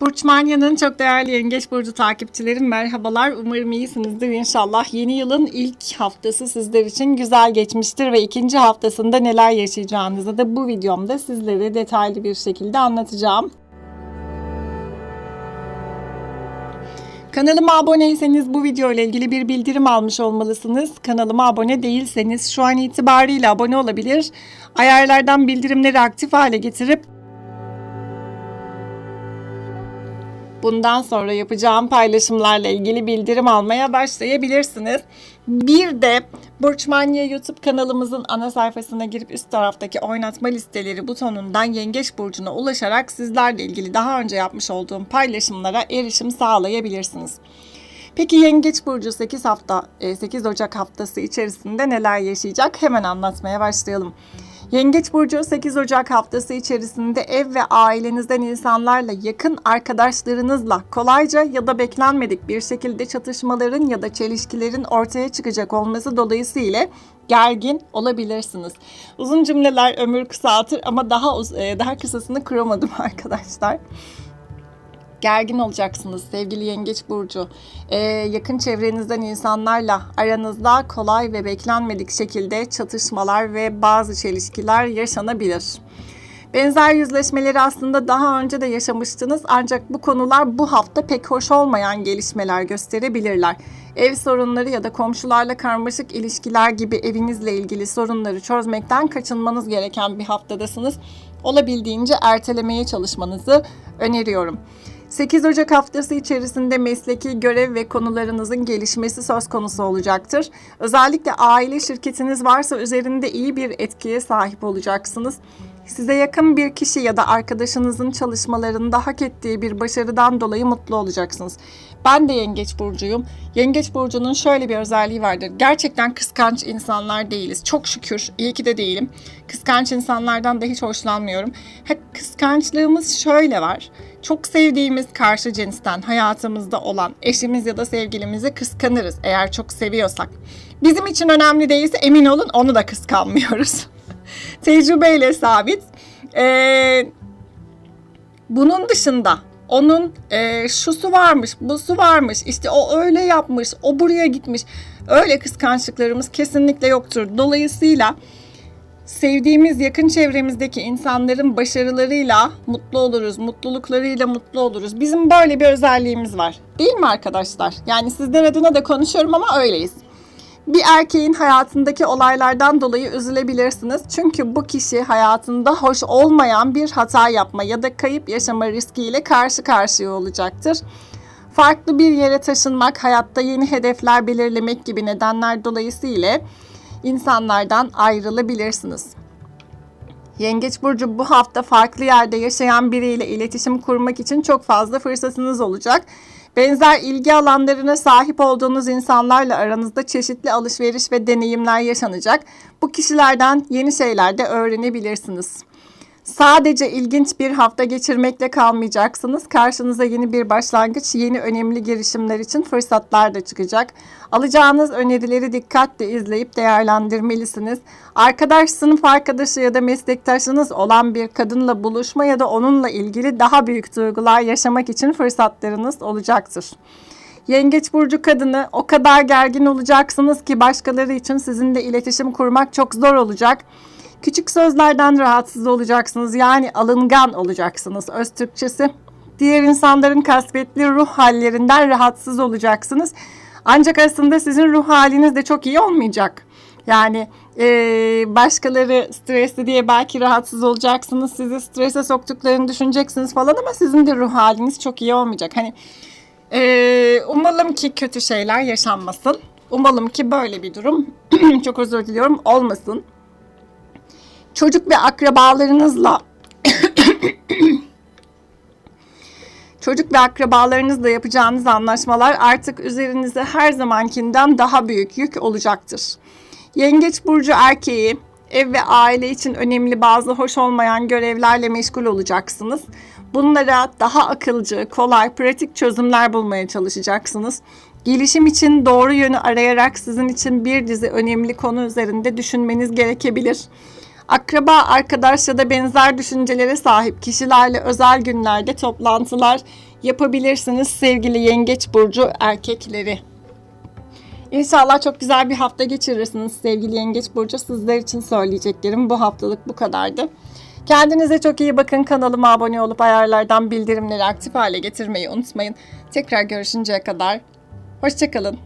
Burç Manya'nın çok değerli Yengeç Burcu takipçilerim merhabalar. Umarım iyisinizdir inşallah. Yeni yılın ilk haftası sizler için güzel geçmiştir ve ikinci haftasında neler yaşayacağınızı da bu videomda sizlere detaylı bir şekilde anlatacağım. Kanalıma aboneyseniz bu video ile ilgili bir bildirim almış olmalısınız. Kanalıma abone değilseniz şu an itibariyle abone olabilir. Ayarlardan bildirimleri aktif hale getirip Bundan sonra yapacağım paylaşımlarla ilgili bildirim almaya başlayabilirsiniz. Bir de Burçmanya YouTube kanalımızın ana sayfasına girip üst taraftaki oynatma listeleri butonundan Yengeç Burcu'na ulaşarak sizlerle ilgili daha önce yapmış olduğum paylaşımlara erişim sağlayabilirsiniz. Peki Yengeç Burcu 8 hafta 8 Ocak haftası içerisinde neler yaşayacak? Hemen anlatmaya başlayalım. Yengeç Burcu 8 Ocak haftası içerisinde ev ve ailenizden insanlarla yakın arkadaşlarınızla kolayca ya da beklenmedik bir şekilde çatışmaların ya da çelişkilerin ortaya çıkacak olması dolayısıyla gergin olabilirsiniz. Uzun cümleler ömür kısaltır ama daha e, daha kısasını kuramadım arkadaşlar gergin olacaksınız sevgili Yengeç Burcu. Ee, yakın çevrenizden insanlarla aranızda kolay ve beklenmedik şekilde çatışmalar ve bazı çelişkiler yaşanabilir. Benzer yüzleşmeleri aslında daha önce de yaşamıştınız ancak bu konular bu hafta pek hoş olmayan gelişmeler gösterebilirler. Ev sorunları ya da komşularla karmaşık ilişkiler gibi evinizle ilgili sorunları çözmekten kaçınmanız gereken bir haftadasınız. Olabildiğince ertelemeye çalışmanızı öneriyorum. 8 Ocak haftası içerisinde mesleki görev ve konularınızın gelişmesi söz konusu olacaktır. Özellikle aile şirketiniz varsa üzerinde iyi bir etkiye sahip olacaksınız. Size yakın bir kişi ya da arkadaşınızın çalışmalarında hak ettiği bir başarıdan dolayı mutlu olacaksınız. Ben de Yengeç Burcu'yum. Yengeç Burcu'nun şöyle bir özelliği vardır. Gerçekten kıskanç insanlar değiliz. Çok şükür. iyi ki de değilim. Kıskanç insanlardan da hiç hoşlanmıyorum. Ha, kıskançlığımız şöyle var. Çok sevdiğimiz karşı cinsten hayatımızda olan eşimiz ya da sevgilimizi kıskanırız eğer çok seviyorsak. Bizim için önemli değilse emin olun onu da kıskanmıyoruz. Tecrübeyle sabit. Ee, bunun dışında onun e, şusu varmış, busu varmış, işte o öyle yapmış, o buraya gitmiş. Öyle kıskançlıklarımız kesinlikle yoktur. Dolayısıyla sevdiğimiz yakın çevremizdeki insanların başarılarıyla mutlu oluruz, mutluluklarıyla mutlu oluruz. Bizim böyle bir özelliğimiz var. Değil mi arkadaşlar? Yani sizler adına da konuşuyorum ama öyleyiz. Bir erkeğin hayatındaki olaylardan dolayı üzülebilirsiniz. Çünkü bu kişi hayatında hoş olmayan bir hata yapma ya da kayıp yaşama riskiyle karşı karşıya olacaktır. Farklı bir yere taşınmak, hayatta yeni hedefler belirlemek gibi nedenler dolayısıyla insanlardan ayrılabilirsiniz. Yengeç burcu bu hafta farklı yerde yaşayan biriyle iletişim kurmak için çok fazla fırsatınız olacak. Benzer ilgi alanlarına sahip olduğunuz insanlarla aranızda çeşitli alışveriş ve deneyimler yaşanacak. Bu kişilerden yeni şeyler de öğrenebilirsiniz. Sadece ilginç bir hafta geçirmekle kalmayacaksınız. Karşınıza yeni bir başlangıç, yeni önemli girişimler için fırsatlar da çıkacak. Alacağınız önerileri dikkatle izleyip değerlendirmelisiniz. Arkadaş, sınıf arkadaşı ya da meslektaşınız olan bir kadınla buluşma ya da onunla ilgili daha büyük duygular yaşamak için fırsatlarınız olacaktır. Yengeç burcu kadını o kadar gergin olacaksınız ki başkaları için sizinle iletişim kurmak çok zor olacak. Küçük sözlerden rahatsız olacaksınız. Yani alıngan olacaksınız öz Türkçesi. Diğer insanların kasvetli ruh hallerinden rahatsız olacaksınız. Ancak aslında sizin ruh haliniz de çok iyi olmayacak. Yani e, başkaları stresli diye belki rahatsız olacaksınız. Sizi strese soktuklarını düşüneceksiniz falan ama sizin de ruh haliniz çok iyi olmayacak. Hani e, umalım ki kötü şeyler yaşanmasın. Umalım ki böyle bir durum çok özür diliyorum olmasın çocuk ve akrabalarınızla çocuk ve akrabalarınızla yapacağınız anlaşmalar artık üzerinize her zamankinden daha büyük yük olacaktır. Yengeç burcu erkeği ev ve aile için önemli bazı hoş olmayan görevlerle meşgul olacaksınız. Bunlara daha akılcı, kolay, pratik çözümler bulmaya çalışacaksınız. Gelişim için doğru yönü arayarak sizin için bir dizi önemli konu üzerinde düşünmeniz gerekebilir. Akraba, arkadaş ya da benzer düşüncelere sahip kişilerle özel günlerde toplantılar yapabilirsiniz sevgili Yengeç burcu erkekleri. İnşallah çok güzel bir hafta geçirirsiniz sevgili Yengeç Burcu. Sizler için söyleyeceklerim bu haftalık bu kadardı. Kendinize çok iyi bakın. Kanalıma abone olup ayarlardan bildirimleri aktif hale getirmeyi unutmayın. Tekrar görüşünceye kadar hoşçakalın.